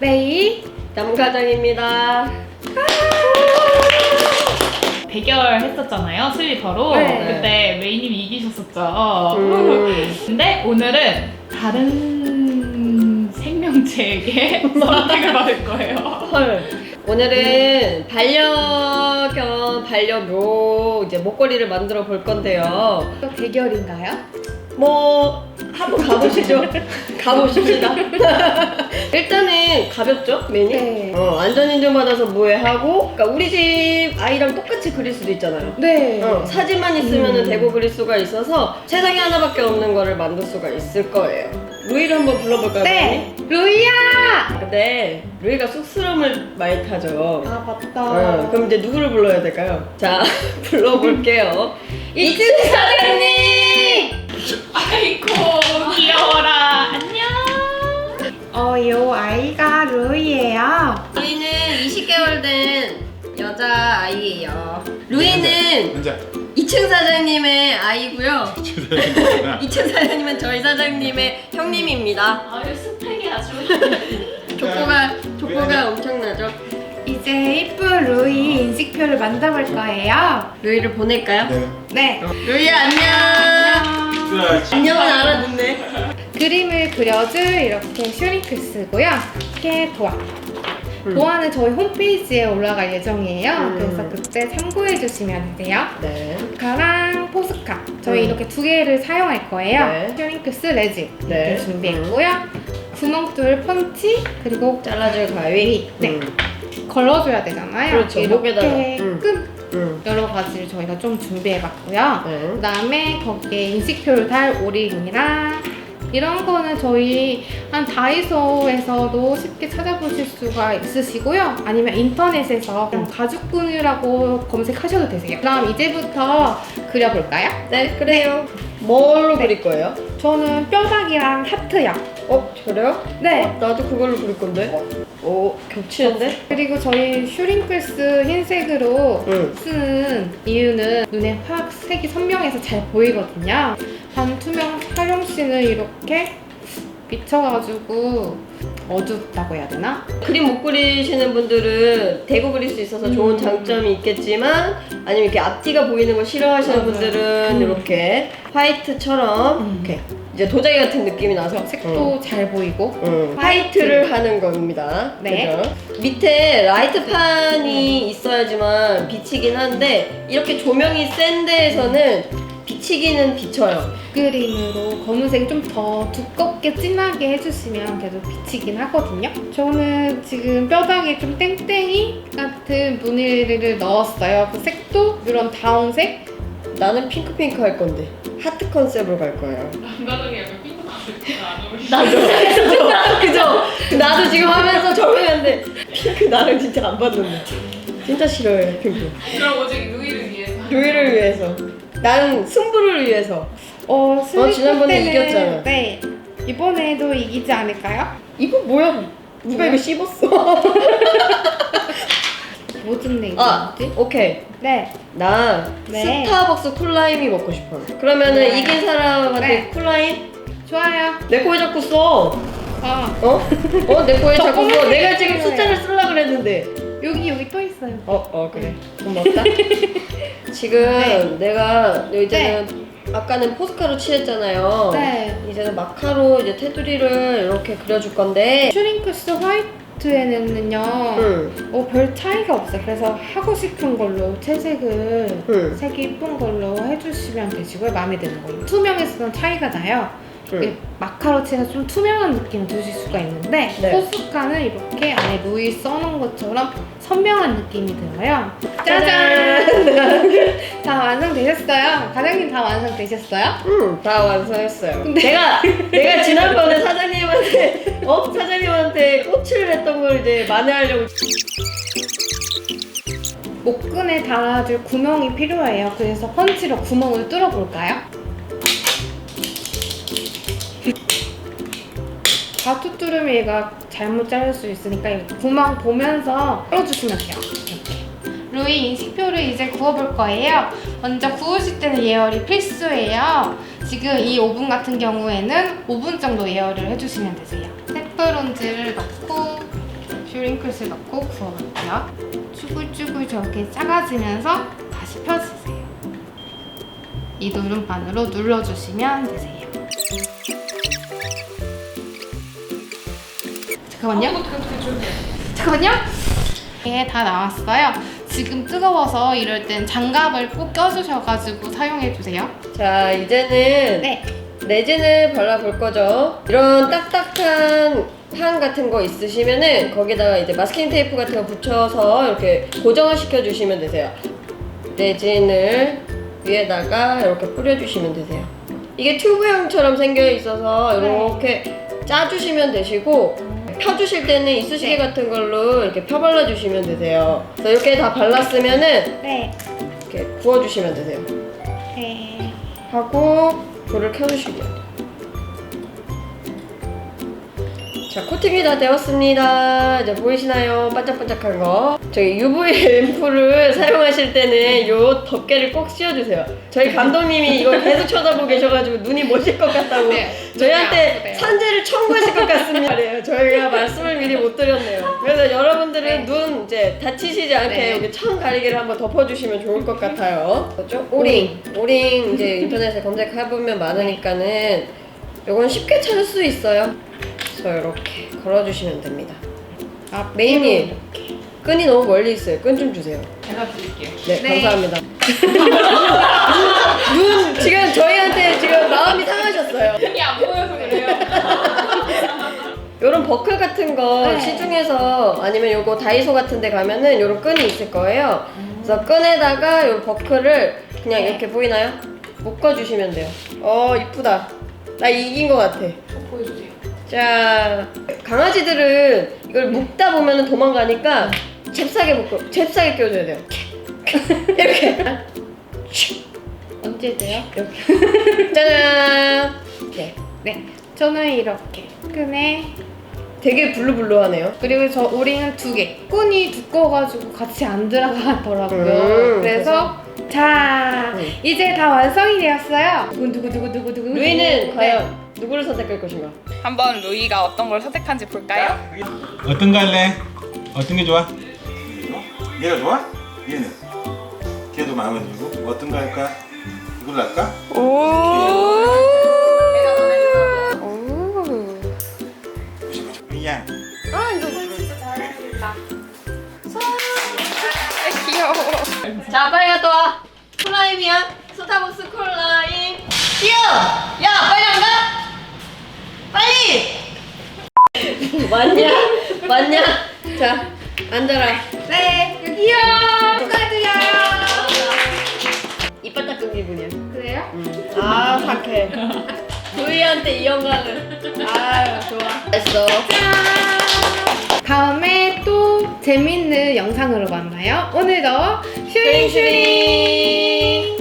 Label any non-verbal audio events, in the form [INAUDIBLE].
메이 남과장입니다. 대결 했었잖아요 슬리퍼로 네. 그때 메이님이 이기셨었죠 음. 근데 오늘은 다른 생명체에게 [LAUGHS] 선택을 받을 거예요 헐. 오늘은 반려견 반려묘 이제 목걸이를 만들어 볼 건데요. 또 대결인가요? 뭐 한번 가보시죠. 가보십시다. [LAUGHS] 일단은 가볍죠, 메뉴? 네. 어, 안전 인증 받아서 뭐해하고 그러니까 우리 집 아이랑 똑같이 그릴 수도 있잖아요. 네. 어, 사진만 있으면 음. 은 대고 그릴 수가 있어서 세상에 하나밖에 없는 거를 만들 수가 있을 거예요. 루이를 한번 불러볼까요? 네. 루이야. 메뉴? 근데 루이가 쑥스러움을 많이 타죠. 아 맞다. 어, 그럼 이제 누구를 불러야 될까요? 자, [LAUGHS] 불러볼게요. 이층 사장님! 여자 아이예요. 루이는 혼자 2층 사장님의 아이고요. 주사위구나. 2층 [LAUGHS] 사장님은 저희 사장님의 형님입니다. 아유 스펙이 아주 [LAUGHS] 족보가 족보가 엄청나죠. 이제 이쁜 루이 인식표를 만들어볼 거예요. 루이를 보낼까요? 네. 네. 루이 안녕. 안녕은 알아듣네. 그림을 그려줄 이렇게 슈링크스고요. 이렇게 도화. 음. 도화는 저희 홈페이지에 올라갈 예정이에요. 음. 그래서 그때 참고해 주시면 돼요. 네. 가랑 포스카 저희 음. 이렇게 두 개를 사용할 거예요. 네. 슈링크스 레진 네. 이렇게 준비했고요. 구멍뚫 펀치 그리고 잘라줄 가위. 네. 음. 걸러줘야 되잖아요. 그렇죠. 이렇게 목에다가. 음. 끈 음. 여러 가지를 저희가 좀 준비해봤고요. 네. 그다음에 거기에 인식표를 달 오링이랑 이런 거는 저희 한 다이소에서도 쉽게 찾아보실 수가 있으시고요. 아니면 인터넷에서 그냥 가죽끈이라고 검색하셔도 되세요. 그럼 이제부터 그려볼까요? 네, 그래요. 뭘로 네. 그릴 거예요? 저는 뼈다귀랑 하트요. 어, 저래요? 네. 어, 나도 그걸로 그릴 건데. 오, 겹치는데? 그리고 저희 슈링크스 흰색으로 응. 쓰는 이유는 눈에 확 색이 선명해서 잘 보이거든요. 반투명 촬영씬을 이렇게 비춰가지고 어둡다고 해야 되나? 그림 못 그리시는 분들은 대고 그릴 수 있어서 좋은 음. 장점이 있겠지만 아니면 이렇게 앞뒤가 보이는 걸 싫어하시는 맞아요. 분들은 음. 이렇게 화이트처럼 음. 이렇게 이제 도자기 같은 느낌이 나서 색도 잘 보이고 음, 화이트를 하는 겁니다. 네. 그죠? 밑에 라이트판이 있어야지만 비치긴 한데 이렇게 조명이 센 데에서는 비치기는 비쳐요. 그림으로 검은색 좀 더 두껍게 진하게 해주시면 계속 비치긴 하거든요. 저는 지금 뼈다귀에 좀 땡땡이 같은 무늬를 넣었어요. 그 색도 이런 다운색 나는 핑크핑크 할 건데 하트 컨셉으로 갈 거예요. 남가족이 약간 삐뚤어졌구나 안 어울리지 나도 그죠? 그죠? 나도 지금 하면서 적응하는데 핑크 나랑 진짜 안 봤는데 진짜 싫어요 핑크. 그럼 오직 루이를 위해서 루이를 위해서 나는 승부를 위해서 어, 슬리퍼 지난번에 때는- 이겼잖아. 네. 이번에도 이기지 않을까요? 이거 뭐야? 누가 이거 씹었어? [LAUGHS] 뭐든 내아 이기지? 오케이 네. 나 네. 스타벅스 쿨라임이 먹고 싶어. 그러면은 네. 이긴 사람한테 네. 쿨라임 좋아요. 내 코에 자꾸 써. 아, 어? 어? 내 코에 저 자꾸 써. 내가 지금. 숫자를 쓰려 그랬는데. 여기 여기 또 있어요. 어, 어 그래. 고맙다. [LAUGHS] 지금 네. 내가 이제는 아까는 포스카로 칠했잖아요. 네. 이제는 마카로 이제 테두리를 이렇게 그려줄 건데. 슈링크스 화이트에는요. 응. 어, 별 차이가 없어요. 그래서 하고 싶은 걸로 채색을 응. 색이 이쁜 걸로 해주시면 되시고요. 마음에 드는 걸로. 투명에서는 차이가 나요. 응. 이게 마카로치에서 좀 투명한 느낌을 주실 수가 있는데 네. 포스카는 이렇게 안에 루이 써놓은 것처럼 선명한 느낌이 들어요. 짜잔! [LAUGHS] 다 완성되셨어요? 과장님 다 완성되셨어요? 응, 다 완성했어요. 근데- 내가 [LAUGHS] 내가 지난번에 사장님한테 어 사장님한테 꼬치를 했던 걸 이제 만회하려고. 목끈에 달아줄 구멍이 필요해요. 그래서 펀치로 구멍을 뚫어볼까요? 얘가 잘못 자를 수 있으니까 이 구멍 보면서 뚫어주시면 돼요. 루이 인식표를 이제 구워볼 거예요. 먼저 구우실 때는 예열이 필수예요. 지금 이 오븐 같은 경우에는 5분 정도 예열을 해주시면 되세요. 페퍼론즈를 넣고 슈링크스 넣고 구워볼게요. 쭈글쭈글 저렇게 작아지면서 다시 펴주세요. 이 누름반으로 눌러주시면 되세요. 잠깐만요. 잠깐만요. 이게 다 나왔어요. 지금 뜨거워서 이럴 땐 장갑을 꼭 껴주셔가지고 사용해주세요. 자 이제는 네. 레진을 발라볼 거죠. 이런 딱딱한 판 같은 거 있으시면은 거기다가 이제 마스킹 테이프 같은 거 붙여서 이렇게 고정을 시켜주시면 되세요. 레진을 위에다가 이렇게 뿌려주시면 되세요. 이게 튜브형처럼 생겨 있어서 이렇게 짜주시면 되시고 펴주실 때는 이쑤시개 같은 걸로 이렇게 펴 발라주시면 되세요. 그래서 이렇게 다 발랐으면은 네. 이렇게 구워주시면 되세요. 네. 하고 불을 켜주시고요. 자 코팅이 다 되었습니다. 이제 보이시나요? 반짝반짝한 거. 저희 UV 램프를 [LAUGHS] 사용하실 때는 요 덮개를 꼭 씌워주세요. 저희 감독님이 이걸 계속 쳐다보고 계셔가지고 눈이 멋질 것 같다고 네, 저희한테. 산재를 청구하실 것 같습니다. 그래요. 저희가 말씀을 미리 못 드렸네요. 그래서 여러분들은 눈 이제 다치시지 않게 네. 여기 천 가리개를 한번 덮어주시면 좋을 것 같아요. 그렇죠? 오링. 오링 이제 인터넷에 검색해보면 많으니까는 이건 쉽게 찾을 수 있어요. 그래서 이렇게 걸어주시면 됩니다. 아, 메인님. 끈이 너무 멀리 있어요. 끈 좀 주세요. 제가 드릴게요. 네, 네. 감사합니다. [LAUGHS] 눈 지금 저희한테 지금 마음이 상하셨어요. 눈이 안 보여서 그래요. [LAUGHS] 요런 버클 같은 거 네. 시중에서 아니면 요거 다이소 같은 데 가면은 요런 끈이 있을 거예요. 그래서 끈에다가 요 버클을 그냥 네. 이렇게 보이나요? 묶어주시면 돼요. 어, 이쁘다. 나 이긴 것 같아. 보여주세요. 자, 강아지들은 이걸 묶다 보면은 도망가니까 잽싸게 묶고, 잽싸게 끼워줘야 돼요. [LAUGHS] 이렇게. 언제 돼요? [LAUGHS] 짜잔! 네. 네. 저는 이렇게 끈에 되게 블루블루하네요. 그리고 저 오링은 두 개. 끈이 두꺼워가지고 같이 안 들어가더라고요. 음, 그래서 자 음. 이제 다 완성이 되었어요. 누구 누구 누구 누구 누구 루이는 과연 누구를 선택할 것인가? 한번 루이가 어떤 걸 선택한지 볼까요? 어떤 거 할래? 어떤 게 좋아? 얘가 좋아? 얘는 걔도 마음에 들고 어떤 거 할까? 이걸로 할까? 야 귀여워. 자, 빨리 갔다 와. 콜라임이야. 스타벅스 콜라임. 뛰어! 야, 빨리 안 가? 빨리! [LAUGHS] 맞냐? 맞냐? 자, 앉아라. 네 여기요. 축하드려요. 이빨 닦은 기분이야. 그래요? 아, 착해. 도희한테 이 영광을. 아유, 좋아. 됐어. 짠. 다음에 또 재밌는 영상으로 만나요. 오늘도 슈링 슈링.